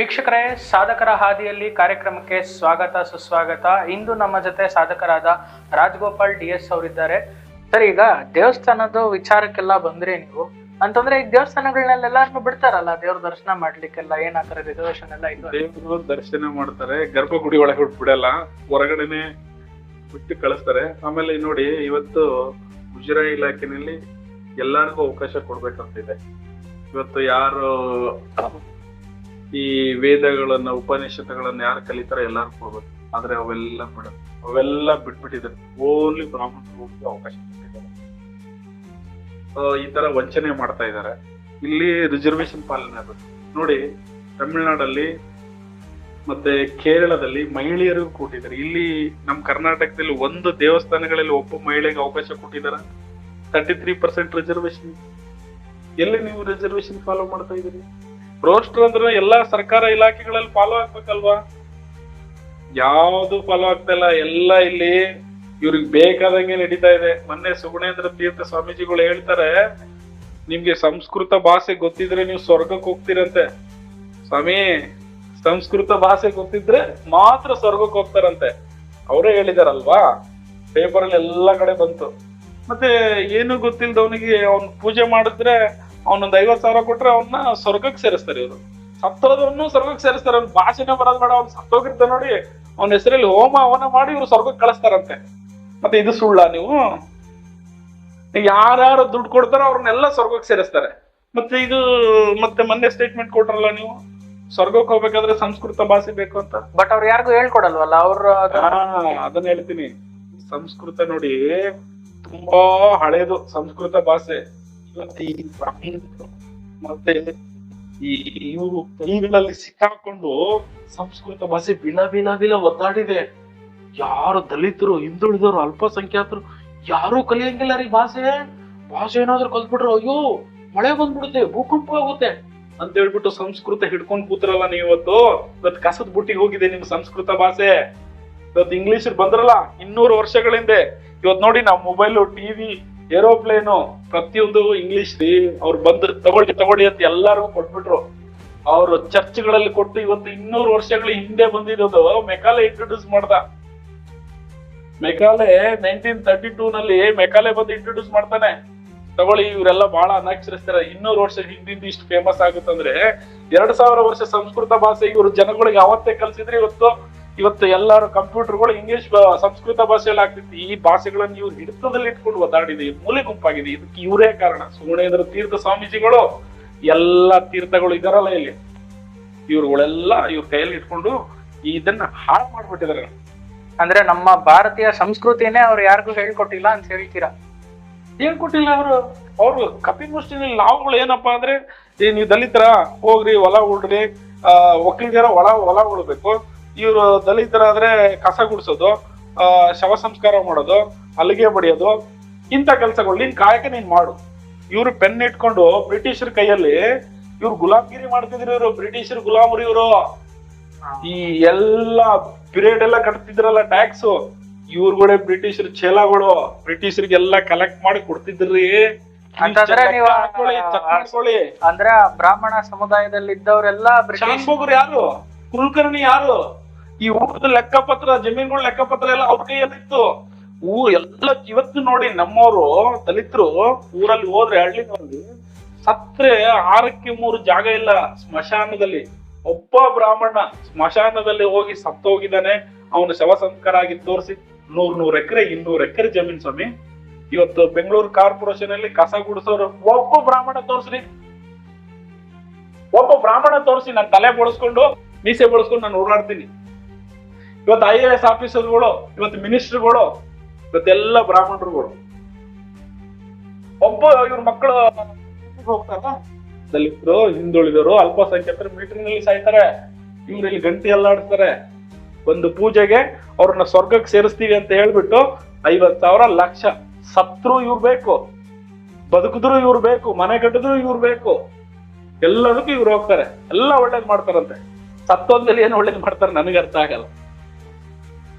ವೀಕ್ಷಕರೇ, ಸಾಧಕರ ಹಾದಿಯಲ್ಲಿ ಕಾರ್ಯಕ್ರಮಕ್ಕೆ ಸ್ವಾಗತ, ಸುಸ್ವಾಗತ. ಇಂದು ನಮ್ಮ ಜೊತೆ ಸಾಧಕರಾದ ರಾಜಗೋಪಾಲ್ ಡಿ ಎಸ್ ಅವರಿದ್ದಾರೆ. ಸರ್, ಈಗ ದೇವಸ್ಥಾನದ ವಿಚಾರಕ್ಕೆಲ್ಲ ಬಂದ್ರೆ ನೀವು, ಅಂತಂದ್ರೆ ಈ ದೇವಸ್ಥಾನಗಳನ್ನೆಲ್ಲ ಬಿಡ್ತಾರಲ್ಲ, ದೇವ್ರ ದರ್ಶನ ಮಾಡ್ಲಿಕ್ಕೆಲ್ಲ, ಏನ್ ರಿಸರ್ವೇಶನ್ ಎಲ್ಲ ಇದು ದೇವರು ದರ್ಶನ ಮಾಡ್ತಾರೆ, ಗರ್ಭಗುಡಿ ಒಳಗೆ ಬಿಡಲ್ಲ, ಹೊರಗಡೆನೆ ಬಿಟ್ಟು ಕಳಿಸ್ತಾರೆ. ಆಮೇಲೆ ನೋಡಿ, ಇವತ್ತು ಮುಜರಾಯಿ ಇಲಾಖೆನಲ್ಲಿ ಎಲ್ಲರಿಗೂ ಅವಕಾಶ ಕೊಡ್ಬೇಕಂತಿದೆ. ಇವತ್ತು ಯಾರು ಈ ವೇದಗಳನ್ನ, ಉಪನಿಷತ್ತುಗಳನ್ನ ಯಾರು ಕಲಿತಾರ ಎಲ್ಲಾರು ಕೊಡ್ಬೇಕು ಆದ್ರೆ ಅವೆಲ್ಲ ಬಿಡ. ಅವೆಲ್ಲ ಬಿಟ್ಬಿಟ್ಟಿದ್ದಾರೆ. ಓನ್ಲಿ ಬ್ರಾಹ್ಮಣರಿಗೆ ಅವಕಾಶ ಕೊಟ್ಟಿದ್ದಾರೆ. ಈ ತರ ವಂಚನೆ ಮಾಡ್ತಾ ಇದ್ದಾರೆ. ಇಲ್ಲಿ ರಿಸರ್ವೇಶನ್ ಪಾಲನೆ ಆಗುತ್ತೆ. ನೋಡಿ, ತಮಿಳ್ನಾಡಲ್ಲಿ ಮತ್ತೆ ಕೇರಳದಲ್ಲಿ ಮಹಿಳೆಯರಿಗೂ ಕೊಟ್ಟಿದ್ದಾರೆ ಇಲ್ಲಿ ನಮ್ಮ ಕರ್ನಾಟಕದಲ್ಲಿ ಒಂದು ದೇವಸ್ಥಾನಗಳಲ್ಲಿ ಒಬ್ಬ ಮಹಿಳೆಗೆ ಅವಕಾಶ ಕೊಟ್ಟಿದ್ದಾರೆ? ತರ್ಟಿ ತ್ರೀ ಪರ್ಸೆಂಟ್ ರಿಸರ್ವೇಶನ್ ಎಲ್ಲಿ ನೀವು ರಿಸರ್ವೇಶನ್ ಫಾಲೋ ಮಾಡ್ತಾ ಇದ್ದೀರಿ? ರೋಸ್ಟರ್ ಅಂದ್ರೆ ಎಲ್ಲಾ ಸರ್ಕಾರ ಇಲಾಖೆಗಳಲ್ಲಿ ಫಾಲೋ ಆಗ್ಬೇಕಲ್ವಾ? ಯಾವುದು ಫಾಲೋ ಆಗ್ತಾ ಇಲ್ಲ. ಎಲ್ಲ ಇಲ್ಲಿ ಇವ್ರಿಗೆ ಬೇಕಾದಂಗೆ ನಡೀತಾ ಇದೆ. ಮೊನ್ನೆ ಸುಗುಣೇಂದ್ರ ತೀರ್ಥ ಸ್ವಾಮೀಜಿಗಳು ಹೇಳ್ತಾರೆ, ನಿಮ್ಗೆ ಸಂಸ್ಕೃತ ಭಾಷೆ ಗೊತ್ತಿದ್ರೆ ನೀವು ಸ್ವರ್ಗಕ್ಕೆ ಹೋಗ್ತೀರಂತೆ. ಸ್ವಾಮಿ, ಸಂಸ್ಕೃತ ಭಾಷೆ ಗೊತ್ತಿದ್ರೆ ಮಾತ್ರ ಸ್ವರ್ಗಕ್ಕೆ ಹೋಗ್ತಾರಂತೆ. ಅವರೇ ಹೇಳಿದಾರಲ್ವಾ? ಪೇಪರ್ ಅಲ್ಲಿ ಎಲ್ಲಾ ಕಡೆ ಬಂತು. ಮತ್ತೆ ಏನು ಗೊತ್ತಿಲ್ದವನಿಗೆ ಅವ್ನು ಪೂಜೆ ಮಾಡಿದ್ರೆ ಅವನೊಂದ್ ಐವತ್ ಸಾವಿರ ಕೊಟ್ರೆ ಅವನ್ನ ಸ್ವರ್ಗಕ್ಕೆ ಸೇರಿಸ್ತಾರೆ ಇವರು. ಸತ್ತೋದನ್ನು ಸ್ವರ್ಗಕ್ಕೆ ಸೇರಿಸ್ತಾರೆ. ಅವ್ನ ಭಾಷೆನೇ ಬರೋದ್ ಬೇಡ ಅವ್ನು ಸತ್ತೋಗಿರ್ತ ನೋಡಿ ಅವನ ಹೆಸರಲ್ಲಿ ಹೋಮ ಅವನ ಮಾಡಿ ಇವ್ರು ಸ್ವರ್ಗಕ್ಕೆ ಕಳಿಸ್ತಾರಂತೆ. ಮತ್ತೆ ಇದು ಸುಳ್ಳ ನೀವು? ಯಾರ್ಯಾರು ದುಡ್ಡು ಕೊಡ್ತಾರೋ ಅವ್ರನ್ನೆಲ್ಲ ಸ್ವರ್ಗಕ್ಕೆ ಸೇರಿಸ್ತಾರೆ. ಮತ್ತೆ ಇದು ಮತ್ತೆ ಮೊನ್ನೆ ಸ್ಟೇಟ್ಮೆಂಟ್ ಕೊಟ್ರಲ್ಲ ನೀವು? ಸ್ವರ್ಗಕ್ಕೆ ಹೋಗ್ಬೇಕಾದ್ರೆ ಸಂಸ್ಕೃತ ಭಾಷೆ ಬೇಕು ಅಂತ. ಬಟ್ ಅವ್ರು ಯಾರಿಗೂ ಹೇಳ್ಕೊಡಲ್ವಲ್ಲ ಅವ್ರ ಅದನ್ನ ಹೇಳ್ತೀನಿ. ಸಂಸ್ಕೃತ ನೋಡಿ ತುಂಬಾ ಹಳೇದು ಸಂಸ್ಕೃತ ಭಾಷೆ. ಮತ್ತೆ ಈ ಇವರು ಕೈಗಳಲ್ಲಿ ಸಿಕ್ಕಾಕೊಂಡು ಸಂಸ್ಕೃತ ಭಾಷೆ ಬಿಲ ಬಿಲ ಬಿಲ ಒದ್ದಾಡಿದೆ. ಯಾರು ದಲಿತರು, ಹಿಂದುಳಿದವರು, ಅಲ್ಪಸಂಖ್ಯಾತರು, ಯಾರು ಕಲಿಯಂಗಿಲ್ಲ ರೀ ಭಾಷೆ. ಭಾಷೆ ಏನಾದ್ರು ಕಲ್ತ್ಬಿಟ್ರು ಅಯ್ಯೋ, ಮಳೆ ಬಂದ್ಬಿಡುತ್ತೆ, ಭೂಕಂಪ ಆಗುತ್ತೆ ಅಂತ ಹೇಳ್ಬಿಟ್ಟು ಸಂಸ್ಕೃತ ಹಿಡ್ಕೊಂಡ್ ಕೂತ್ರಲ್ಲ ನೀವು ಇವತ್ತು? ಇವತ್ತು ಕಸದ ಬುಟ್ಟಿಗೆ ಹೋಗಿದೆ ನಿಮ್ ಸಂಸ್ಕೃತ ಭಾಷೆ. ಇವತ್ತು ಇಂಗ್ಲಿಷ್ ಬಂದ್ರಲ್ಲ, ಇನ್ನೂರು ವರ್ಷಗಳ ಹಿಂದೆ ಇವತ್ತು ನೋಡಿ, ನಾವು ಮೊಬೈಲ್ ಟಿವಿ ಏರೋಪ್ಲೇನು ಪ್ರತಿಯೊಂದು ಇಂಗ್ಲಿಷ್ ರೀ ಅವ್ರು ಬಂದು ತಗೊಳ್ಳಿ ತಗೊಳ್ಳಿ ಅಂತ ಎಲ್ಲಾರು ಕೊಟ್ಬಿಟ್ರು. ಅವರು ಚರ್ಚ್ಗಳಲ್ಲಿ ಕೊಟ್ಟು ಇವತ್ತು ಇನ್ನೂರು ವರ್ಷಗಳ ಹಿಂದೆ ಬಂದಿರೋದು. ಮೆಕಾಲೆ ಇಂಟ್ರೊಡ್ಯೂಸ್ ಮಾಡ್ದ. ಮೆಕಾಲೆ ನೈನ್ಟೀನ್ ತರ್ಟಿ ಟೂ ನಲ್ಲಿ ಮೆಕಾಲೆ ಬಂದು ಇಂಟ್ರೊಡ್ಯೂಸ್ ಮಾಡ್ತಾನೆ. ತಗೊಳ್ಳಿ, ಇವರೆಲ್ಲ ಬಹಳ ಅನಕ್ಷರಿಸ್ತಾರೆ. ಇನ್ನೂರು ವರ್ಷ ಹಿಂದಿಂದ ಇಷ್ಟು ಫೇಮಸ್ ಆಗುತ್ತಂದ್ರೆ ಎರಡ್ ಸಾವಿರ ವರ್ಷ ಸಂಸ್ಕೃತ ಭಾಷೆ ಇವರು ಜನಗಳಿಗೆ ಅವತ್ತೇ ಕಲ್ಸಿದ್ರೆ ಇವತ್ತು ಇವತ್ತು ಎಲ್ಲಾರು ಕಂಪ್ಯೂಟರ್ಗಳು ಇಂಗ್ಲಿಷ್ ಸಂಸ್ಕೃತ ಭಾಷೆಯಲ್ಲಿ ಆಗ್ತಿತ್ತು. ಈ ಭಾಷೆಗಳನ್ನ ಇವ್ರು ಹಿಡಿತದಲ್ಲಿ ಇಟ್ಕೊಂಡು ಒದ್ದಾಡಿದೆ. ಮೂಲೆ ಗುಂಪಾಗಿದೆ. ಇದಕ್ಕೆ ಇವರೇ ಕಾರಣ. ಸುಗುಣೇಂದ್ರ ತೀರ್ಥ ಸ್ವಾಮೀಜಿಗಳು ಎಲ್ಲಾ ತೀರ್ಥಗಳು ಇದಾರಲ್ಲ ಇಲ್ಲಿ. ಇವ್ರುಗಳೆಲ್ಲ ಇವ್ರ ಕೈಯಲ್ಲಿ ಇಟ್ಕೊಂಡು ಇದನ್ನ ಹಾಳು ಮಾಡ್ಬಿಟ್ಟಿದ್ದಾರೆ. ಅಂದ್ರೆ ನಮ್ಮ ಭಾರತೀಯ ಸಂಸ್ಕೃತಿನೇ ಅವ್ರು ಯಾರಿಗೂ ಹೇಳ್ಕೊಟ್ಟಿಲ್ಲ ಅಂತ ಹೇಳ್ತೀರಾ? ಹೇಳ್ಕೊಟ್ಟಿಲ್ಲ ಅವರು. ಅವ್ರು ಕಪಿಮುಷ್ಟಿನಲ್ಲಿ ನಾವುಗಳು ಏನಪ್ಪಾ ಅಂದ್ರೆ ನೀವು ದಲಿತರ ಹೋಗ್ರಿ ಹೊಲ ಉಳ್ರಿ ಆ ಒಕ್ಕಲಿಗರ ಒಳ ಹೊಲ ಉಳ್ಬೇಕು. ಇವ್ರು ದಲಿತರಾದ್ರೆ ಕಸ ಗುಡಿಸೋದು ಆ ಶವ ಸಂಸ್ಕಾರ ಮಾಡೋದು ಅಲ್ಲಿಗೆ ಬಡಿಯೋದು ಇಂಥ ಕೆಲಸಗಳು. ನೀನ್ ಕಾಯಕ ನೀನ್ ಮಾಡು. ಇವ್ರು ಪೆನ್ ಇಟ್ಕೊಂಡು ಬ್ರಿಟಿಷರ ಕೈಯಲ್ಲಿ ಇವ್ರು ಗುಲಾಮ್ಗಿರಿ ಮಾಡ್ತಿದ್ರು ಇವರು ಬ್ರಿಟಿಷರ್ ಗುಲಾಮರು ಇವರು. ಈ ಎಲ್ಲ ಪಿರಿಯಡ್ ಎಲ್ಲ ಕಟ್ತಿದ್ರಲ್ಲ ಟ್ಯಾಕ್ಸ್ ಇವ್ರುಗಳೇ ಬ್ರಿಟಿಷರ್ ಚೇಲಾಗಳು. ಬ್ರಿಟಿಷರಿಗೆಲ್ಲ ಕಲೆಕ್ಟ್ ಮಾಡಿ ಕೊಡ್ತಿದ್ರಿ. ಅಂದ್ರೆ ಬ್ರಾಹ್ಮಣ ಸಮುದಾಯದಲ್ಲಿ ಇದ್ದವರೆಲ್ಲ ಯಾರು? ಕುಲಕರ್ಣಿ ಯಾರು? ಈ ಊರದ ಲೆಕ್ಕಪತ್ರ, ಜಮೀನುಗಳ ಲೆಕ್ಕಪತ್ರ ಎಲ್ಲ ಅವ್ರ ಕೈಯಲ್ಲಿತ್ತು. ಊ ಎಲ್ಲ ಇವತ್ತು ನೋಡಿ ನಮ್ಮವರು, ದಲಿತರು ಊರಲ್ಲಿ ಹೋದ್ರೆ ಹಳ್ಳಿನಲ್ಲಿ ಸತ್ರೆ ಆರಕ್ಕೆ ಮೂರು ಜಾಗ ಇಲ್ಲ ಸ್ಮಶಾನದಲ್ಲಿ. ಒಬ್ಬ ಬ್ರಾಹ್ಮಣ ಸ್ಮಶಾನದಲ್ಲಿ ಹೋಗಿ ಸತ್ತು ಹೋಗಿದ್ದಾನೆ ಅವನು ಶವ ಸಂಸ್ಕಾರ ಆಗಿ ತೋರಿಸಿ, ನೂರ್ ನೂರ್ ಎಕರೆ, ಇನ್ನೂರ್ ಎಕರೆ ಜಮೀನ್ ಸ್ವಾಮಿ. ಇವತ್ತು ಬೆಂಗಳೂರು ಕಾರ್ಪೊರೇಷನ್ ಅಲ್ಲಿ ಕಸ ಗುಡಿಸೋರು, ಒಬ್ಬ ಬ್ರಾಹ್ಮಣ ತೋರಿಸ್ರಿ. ಒಬ್ಬ ಬ್ರಾಹ್ಮಣ ತೋರಿಸಿ ನಾನು ತಲೆ ಬಳಸ್ಕೊಂಡು. ಮೀಸೆ ಬಳಸ್ಕೊಂಡು ನಾನು ಓಡಾಡ್ತೀನಿ ಇವತ್ತು ಐ ಎ ಎಸ್ ಆಫೀಸರ್ಗಳು ಇವತ್ತು ಮಿನಿಸ್ಟರ್ಗಳು ಇವತ್ತೆಲ್ಲ ಬ್ರಾಹ್ಮಣರುಗಳು. ಒಬ್ಬ ಇವ್ರ ಮಕ್ಕಳು ಹೋಗ್ತಾರಲ್ಲ ದಲಿತರು ಹಿಂದುಳಿದವರು ಅಲ್ಪಸಂಖ್ಯಾತರು ಮಿಲಿಟರಿನಲ್ಲಿ ಸಾಯ್ತಾರೆ. ಇಲ್ಲಿ ಗಂಟೆ ಎಲ್ಲಾಡ್ತಾರೆ ಒಂದು ಪೂಜೆಗೆ ಅವ್ರನ್ನ ಸ್ವರ್ಗಕ್ಕೆ ಸೇರಿಸ್ತೀವಿ ಅಂತ ಹೇಳ್ಬಿಟ್ಟು ಐವತ್ ಸಾವಿರ ಲಕ್ಷ. ಸತ್ರು ಇವ್ರು ಬೇಕು. ಬದುಕಿದ್ರು ಇವ್ರು ಬೇಕು. ಮನೆ ಕಟ್ಟಿದ್ರು ಇವ್ರು ಬೇಕು. ಎಲ್ಲದಕ್ಕೂ ಇವ್ರು ಹೋಗ್ತಾರೆ. ಎಲ್ಲ ಒಳ್ಳೇದ್ ಮಾಡ್ತಾರಂತೆ. ಸತ್ತೋದ್ಮೇಲೆ ಏನು ಒಳ್ಳೇದು ಮಾಡ್ತಾರೆ ನನಗೆ ಅರ್ಥ ಆಗಲ್ಲ.